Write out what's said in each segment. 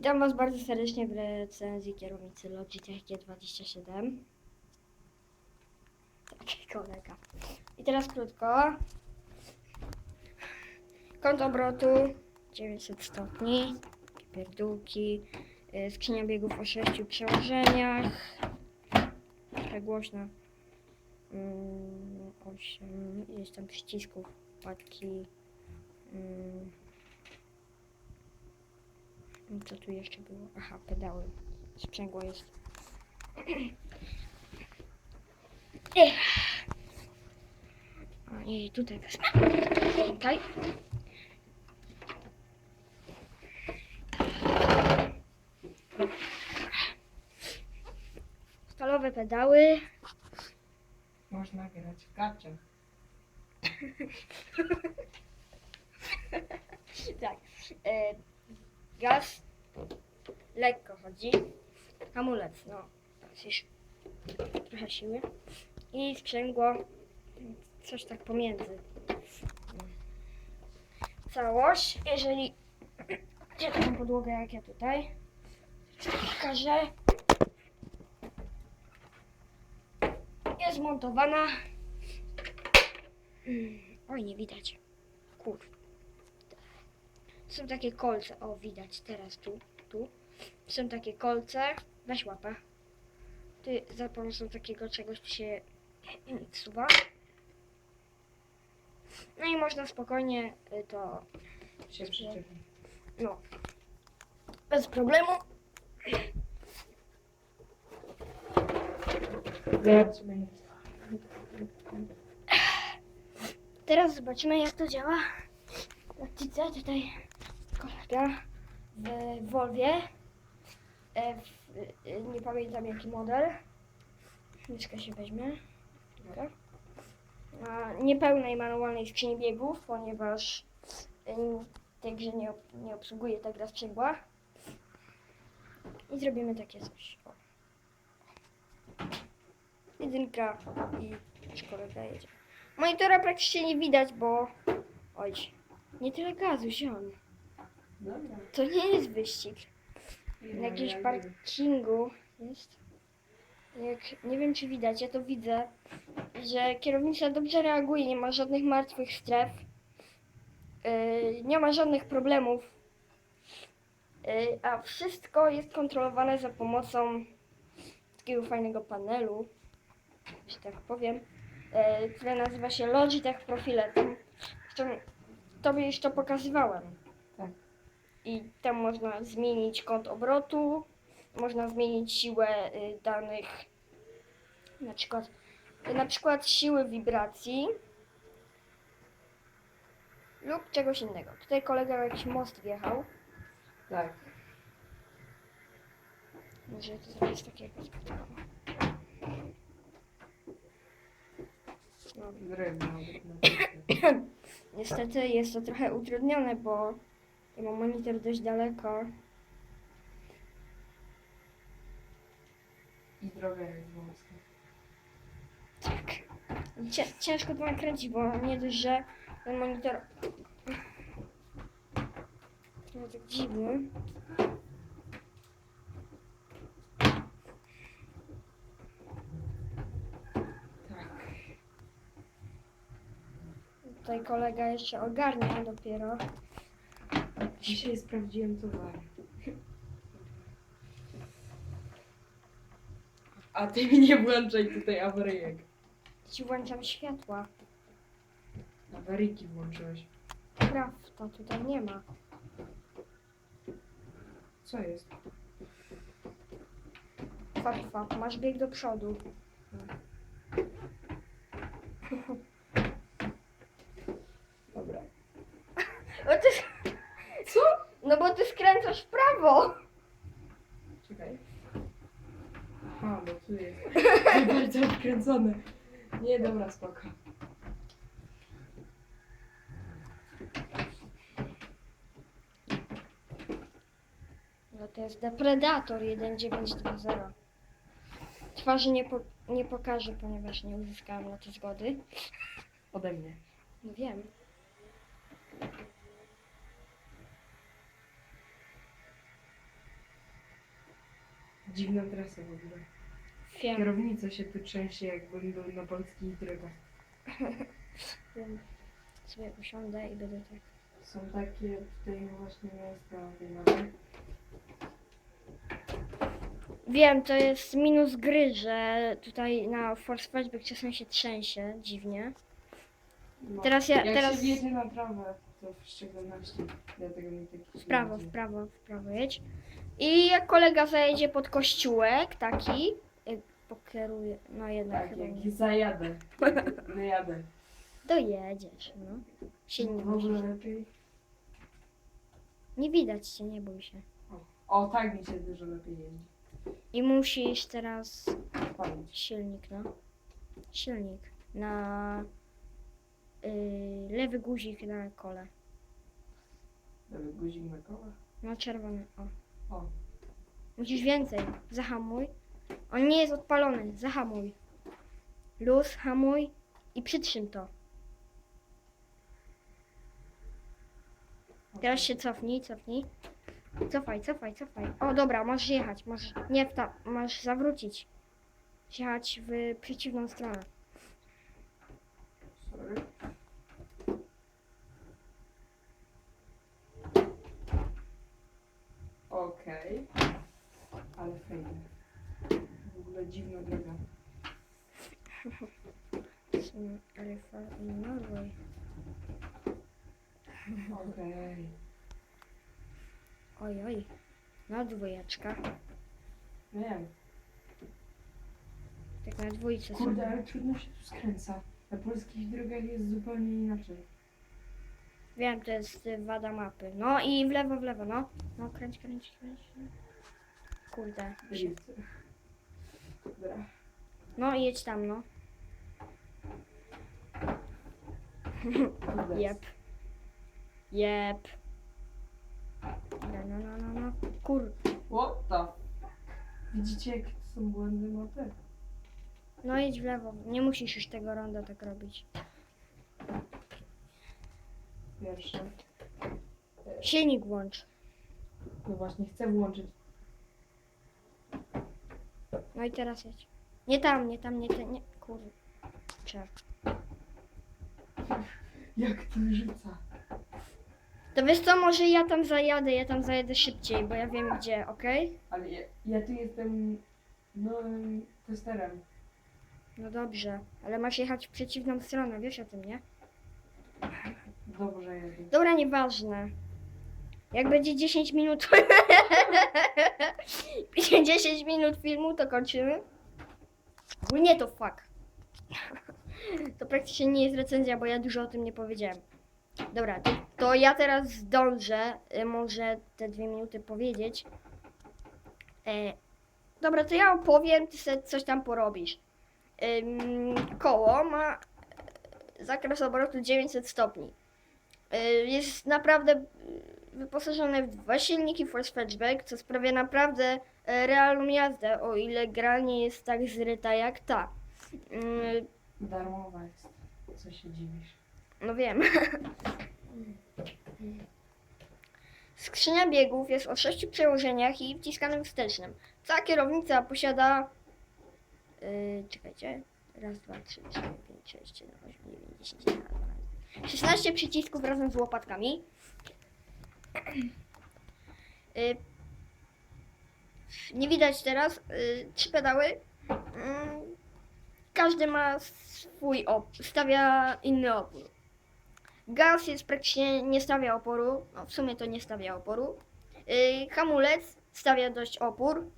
Witam Was bardzo serdecznie w recenzji kierownicy Logitech G27. Tak, kolega. I teraz krótko. Kąt obrotu 900 stopni, pierdółki, y, skrzynia biegów o 6 przełożeniach, trochę głośno. 8, jest tam przycisków, łatki. Co tu jeszcze było? Aha, pedały. Sprzęgło jest. I tutaj wezmę. Tutaj. Stalowe pedały. Można grać w gaciach. Tak. E, gaz. Lekko chodzi. Hamulec, no. Już trochę siły. I sprzęgło. Coś tak pomiędzy. Całość, jeżeli gdzie taką podłogę jak ja tutaj, pokażę. Jest montowana. Mm, Oj, nie widać. Kur. Są takie kolce, o widać teraz tu, tu. Są takie kolce, weź łapę. Ty za pomocą takiego czegoś się wsuwa. No i można spokojnie y, to, Się no, bez problemu. Teraz zobaczymy jak to działa. praktyce tutaj kolega w Volwie. E, e, nie pamiętam jaki model. Myszkę się weźmie. Dobra. Na niepełnej manualnej skrzyni biegów, ponieważ e, grze nie, nie obsługuje ta gra sprzęgła. I zrobimy takie coś. O. Jedynka i już kolega jedzie. Monitora praktycznie nie widać, bo... Oj, nie tyle gazu, ziom. To nie jest wyścig. Na jakimś parkingu jest. Jak, nie wiem, czy widać, ja to widzę, że kierownica dobrze reaguje, nie ma żadnych martwych stref. Yy, nie ma żadnych problemów. Yy, a wszystko jest kontrolowane za pomocą takiego fajnego panelu, że tak powiem, yy, które nazywa się Logitech Profile. Tam, tobie już to pokazywałem. I tam można zmienić kąt obrotu, można zmienić siłę y, danych, na przykład, na przykład siły wibracji lub czegoś innego. Tutaj kolega na jakiś most wjechał. Tak. Może to zrobić takiego specjalnego. No, niestety jest to trochę utrudnione, bo ja mam monitor dość daleko. I droga jest wąska. Tak. Cie, ciężko to nakręcić, bo nie dość, że ten monitor no tak dziwny. Tak. Tutaj kolega jeszcze ogarnia dopiero. Dzisiaj sprawdziłem towar. A ty mi nie włączaj tutaj awaryjek. Ci włączam światła. Awaryjki włączyłeś. Praw to tutaj nie ma. Co jest? Fap, fap, masz bieg do przodu. Dobra. O? No bo ty skręcasz w prawo. Czekaj. A, bo tu jest. Bardzo odkręcone. Nie, dobra, spoko. No to jest Depredator 1920. Twarzy nie, po, nie pokażę, ponieważ nie uzyskałam na to zgody. Ode mnie. No wiem. Dziwna trasa w ogóle. Wiem, Kierownica się tu trzęsie, jakbym był na polskich drogach. wiem. Sobie usiądę i będę tak. Są takie tutaj właśnie tej mapy. Wiem, to jest minus gry, że tutaj na Force Flashback czasem się trzęsie dziwnie. No. Teraz ja- Jak teraz- się wjedzie na trawę, to w szczególności. Dlatego mi tak W prawo, w prawo, w prawo jedź. I jak kolega zajedzie pod kościółek taki, y, pokieruje, no jednak Tak, chyba jak nie. zajadę. Wyjadę. Dojedziesz, no. Się nie w bój. ogóle lepiej. Nie widać cię, nie bój się. O, tak mi się dużo lepiej jeździ. I musisz teraz Palić. silnik, no. Silnik na y, lewy guzik na kole. Lewy guzik na koła. No czerwony, o. O. Musisz więcej. Zahamuj. On nie jest odpalony. Zahamuj. Luz, hamuj i przytrzym to. Teraz się cofnij, cofnij. Cofaj, cofaj, cofaj. O, dobra, możesz jechać. Możesz, nie w ta, masz zawrócić. Jechać w przeciwną stronę. Sorry. Okej. Ale fajnie. W ogóle dziwna droga. Ale Norway. Okej. Oj, oj. No dwójeczka. Wiem. Tak na dwójce Kurde, sobie. ale trudno się tu skręca. Na polskich drogach jest zupełnie inaczej. Wiem, to jest y, wada mapy. No i w lewo, w lewo, no. No, kręć, kręć, kręć. Kurde. się- Dobra. No i jedź tam, no. Kurde. Jep. Jep. No, no, no, no, no. Kur... What the? Widzicie, jakie to są błędy mapy? No jedź w lewo. Nie musisz już tego ronda tak robić. Pierwsze. Silnik włącz. No właśnie, chcę włączyć. No i teraz jedź. Nie tam, nie tam, nie tam, nie. Kurczę. Jak to rzuca? To wiesz co, może ja tam zajadę, ja tam zajadę szybciej, bo ja wiem gdzie, okej? Ale ja, ja tu jestem nowym testerem. No dobrze, ale masz jechać w przeciwną stronę, wiesz o tym, nie? Dobrze jedę. Dobra, nieważne. Jak będzie 10 minut. 10 minut filmu, to kończymy. Ogólnie to fuck. To praktycznie nie jest recenzja, bo ja dużo o tym nie powiedziałem. Dobra, to, to ja teraz zdążę y, może te dwie minuty powiedzieć. E, dobra, to ja opowiem, ty sobie coś tam porobisz. Koło ma zakres obrotu 900 stopni. Y, Jest naprawdę y, wyposażone w dwa silniki Force Fetchback, co sprawia naprawdę e, realną jazdę, o ile gra nie jest tak zryta jak ta. Y, Darmowa jest. Co się dziwisz? No wiem. Skrzynia biegów jest o sześciu przełożeniach i wciskanym wstecznym. Cała kierownica posiada. Yy, czekajcie. Raz, dwa, trzy, cztery, pięć, sześć, siedem, osiem, dziewięć, dziesięć. 16 przycisków razem z łopatkami. Yy, nie widać teraz. Yy, trzy pedały. Yy, każdy ma swój op- stawia inny opór. Gaz jest praktycznie nie stawia oporu, no w sumie to nie stawia oporu. Yy, hamulec stawia dość opór.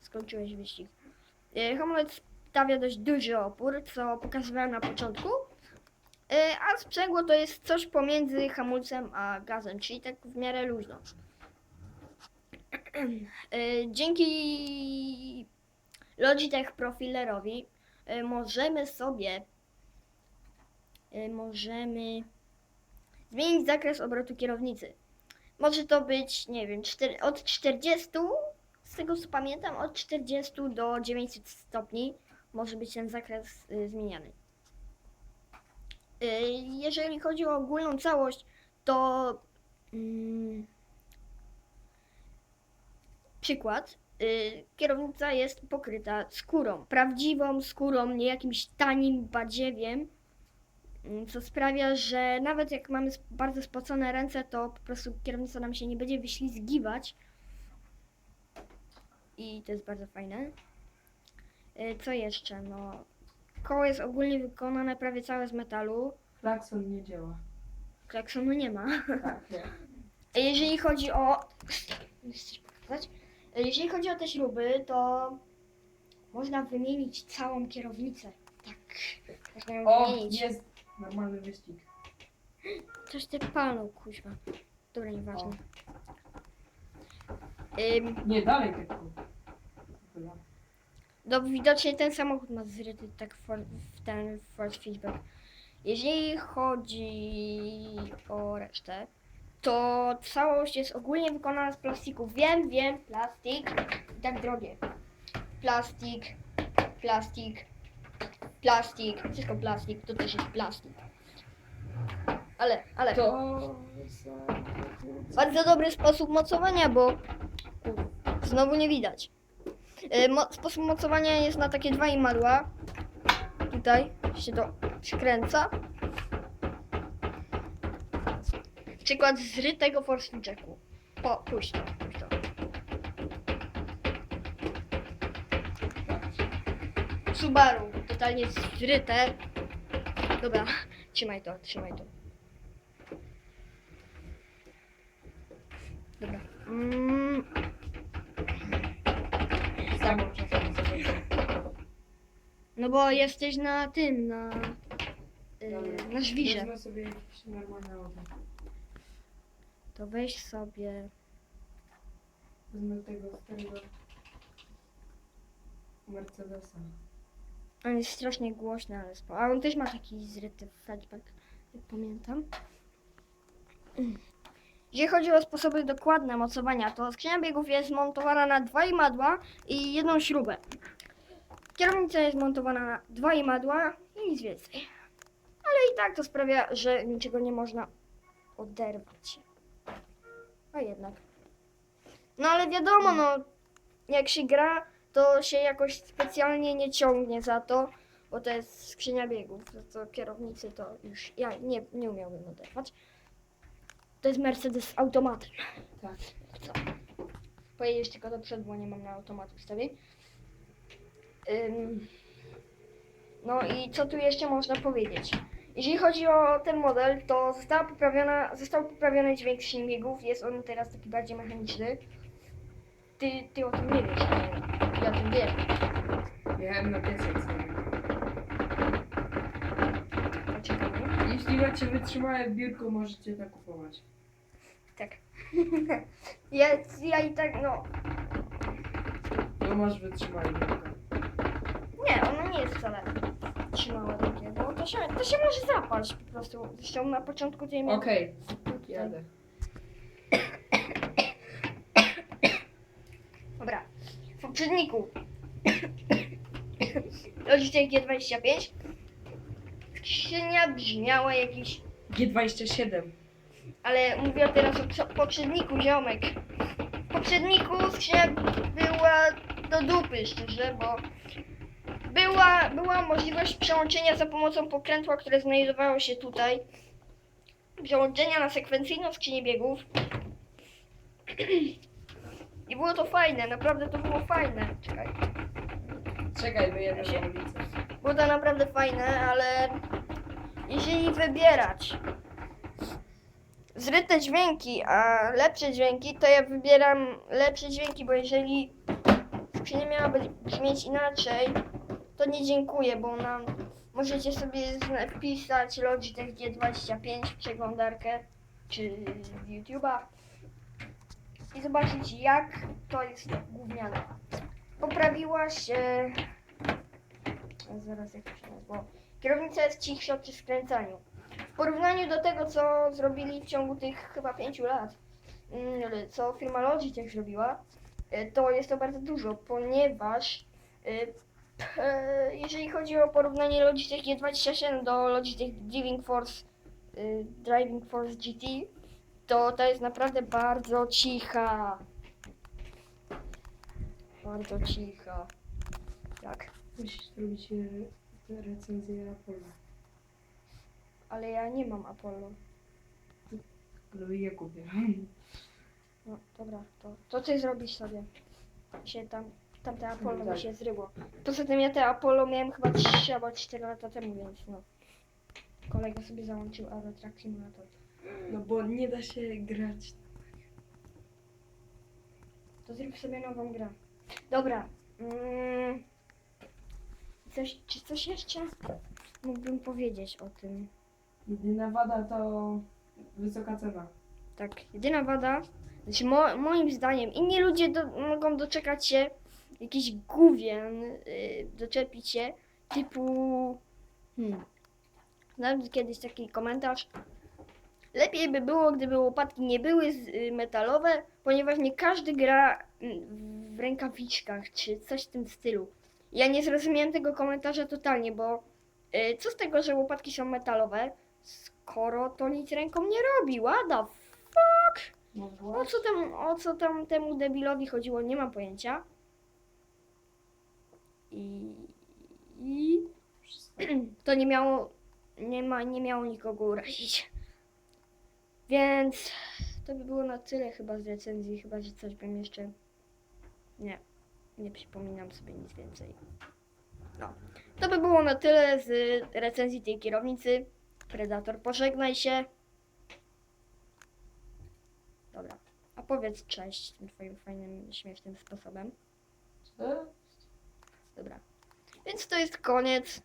Skończyłeś wyścig. Hamulec stawia dość duży opór, co pokazywałem na początku. Yy, a sprzęgło to jest coś pomiędzy hamulcem a gazem, czyli tak w miarę luźno. Yy, dzięki Logitech Profilerowi y, możemy sobie możemy zmienić zakres obrotu kierownicy. Może to być, nie wiem, od 40, z tego co pamiętam, od 40 do 900 stopni może być ten zakres zmieniany. Y, jeżeli chodzi o ogólną całość, to mm, przykład, y, kierownica jest pokryta skórą, prawdziwą skórą, nie jakimś tanim badziewiem, mm, co sprawia, że nawet jak mamy bardzo spocone ręce, to po prostu kierownica nam się nie będzie wyślizgiwać. I to jest bardzo fajne. Y, Co jeszcze? No, koło jest ogólnie wykonane prawie całe z metalu. Klakson nie działa. Klaksonu nie ma. Tak, nie. Jeżeli chodzi o. Chcesz pokazać? Jeżeli chodzi o te śruby, to można wymienić całą kierownicę. Tak. Można ją O, wymienić. jest normalny wyścig. Coś ty palnął, kuźwa. Dobra, nieważne. Ym, Nie, dalej tylko. Chyba. No widocznie ten samochód ma zryty tak for, w ten force feedback. Jeżeli chodzi o resztę, to całość jest ogólnie wykonana z plastiku. Wiem, wiem, plastik i tak drogie. Plastik, plastik, plastik, wszystko plastik, to też jest plastik. Ale, ale To... bardzo dobry sposób mocowania, bo znowu nie widać. Y, Mo sposób mocowania jest na takie dwa imadła. Tutaj się to przykręca. Przykład zrytego force jacku. Po, puść to, puść to. Subaru, totalnie zryte. Dobra, trzymaj to, trzymaj to. Dobra. Mm, Samo czasami zobaczę. no bo jesteś na tym, na, yy, na żwirze. Wezmę sobie jakieś normalne auto. To weź sobie. Wezmę tego starego Mercedesa. On jest strasznie głośny, ale spo... A on też ma taki zryty hatchback, jak pamiętam. Jeżeli chodzi o sposoby dokładne mocowania, to skrzynia biegów jest montowana na dwa imadła i jedną śrubę. Kierownica jest montowana na dwa imadła i nic więcej. Ale i tak to sprawia, że niczego nie można oderwać. A jednak. No ale wiadomo, no jak się gra, to się jakoś specjalnie nie ciągnie za to, bo to jest skrzynia biegów. To, to kierownicy to już ja nie, nie umiałbym oderwać. To jest Mercedes z automatem. Tak. Co? Pojedziesz tylko do przodu, bo nie mam na automat ustawień. Ym... No i co tu jeszcze można powiedzieć? Jeżeli chodzi o ten model, to została poprawiona, został poprawiony dźwięk silników. Jest on teraz taki bardziej mechaniczny. Ty, ty o tym nie wiesz, ale ja o tym wiem. Jechałem na 500. Jeśli macie wytrzymałe biurko, możecie tak kupować. tak. ja, ja i tak, no, No masz wytrzymałe biurko. nie, ono nie jest wcale trzymałe takie, to się, to się może zapaść po prostu. Zresztą na początku tej Okej, jadę. Dobra, w poprzedniku Logitech G25 skrzynia brzmiała jakiś, G27. ale mówię teraz o prze- poprzedniku, ziomek. W poprzedniku skrzynia była do dupy, szczerze, bo była, była możliwość przełączenia za pomocą pokrętła, które znajdowało się tutaj. Przełączenia na sekwencyjną skrzynię biegów. I było to fajne, naprawdę to było fajne. Czekaj. Czekaj, się-. Było to naprawdę fajne, ale jeżeli wybierać zryte dźwięki, a lepsze dźwięki, to ja wybieram lepsze dźwięki, bo jeżeli skrzynia miałaby brzmieć inaczej, to nie dziękuję, bo ona możecie sobie wpisać Logitech G25 w przeglądarkę czy YouTube'a i zobaczyć jak to jest gówniane. Poprawiła się a Zaraz jak się nazywa. Kierownica jest cichsza przy skręcaniu. W porównaniu do tego, co zrobili w ciągu tych chyba pięciu lat, mm, co firma Logitech zrobiła, y, to jest to bardzo dużo, ponieważ y, p- jeżeli chodzi o porównanie Logitech G27 do Logitech Driving Force, Driving Force GT, to ta jest naprawdę bardzo cicha. Bardzo cicha. Tak, Musisz zrobić e, recenzję Apollo. ale ja nie mam Apollo. Ale ja kupię. No dobra, to, to ty zrobisz sobie. Się tam, tamte Apollo mi Tak. się zryło. Poza tym ja te Apollo miałem chyba 3 albo 4 lata temu, więc no. Kolega sobie załączył Euro Truck Simulator. No bo nie da się grać. To zrób sobie nową grę. Dobra. Mm, coś, czy coś jeszcze mógłbym powiedzieć o tym? Jedyna wada to wysoka cena. Tak, jedyna wada, znaczy mo, moim zdaniem, inni ludzie do, mogą doczekać się jakiś gówien, yy, doczepić się, typu, hmm, znalazłem kiedyś taki komentarz, lepiej by było, gdyby łopatki nie były z, y, metalowe, ponieważ nie każdy gra y, w rękawiczkach, czy coś w tym stylu. Ja nie zrozumiałem tego komentarza totalnie, bo y, co z tego, że łopatki są metalowe, skoro to nic ręką nie robi, what the No o właśnie. co tam, o co tam temu debilowi chodziło, nie mam pojęcia. I, i to nie miało, nie ma, nie miało nikogo urazić. Więc to by było na tyle chyba z recenzji, chyba że coś bym jeszcze, nie, nie przypominam sobie nic więcej. No, to by było na tyle z recenzji tej kierownicy. Predator, pożegnaj się. Dobra. A powiedz cześć tym twoim fajnym, śmiesznym sposobem. Co? Dobra. Więc to jest koniec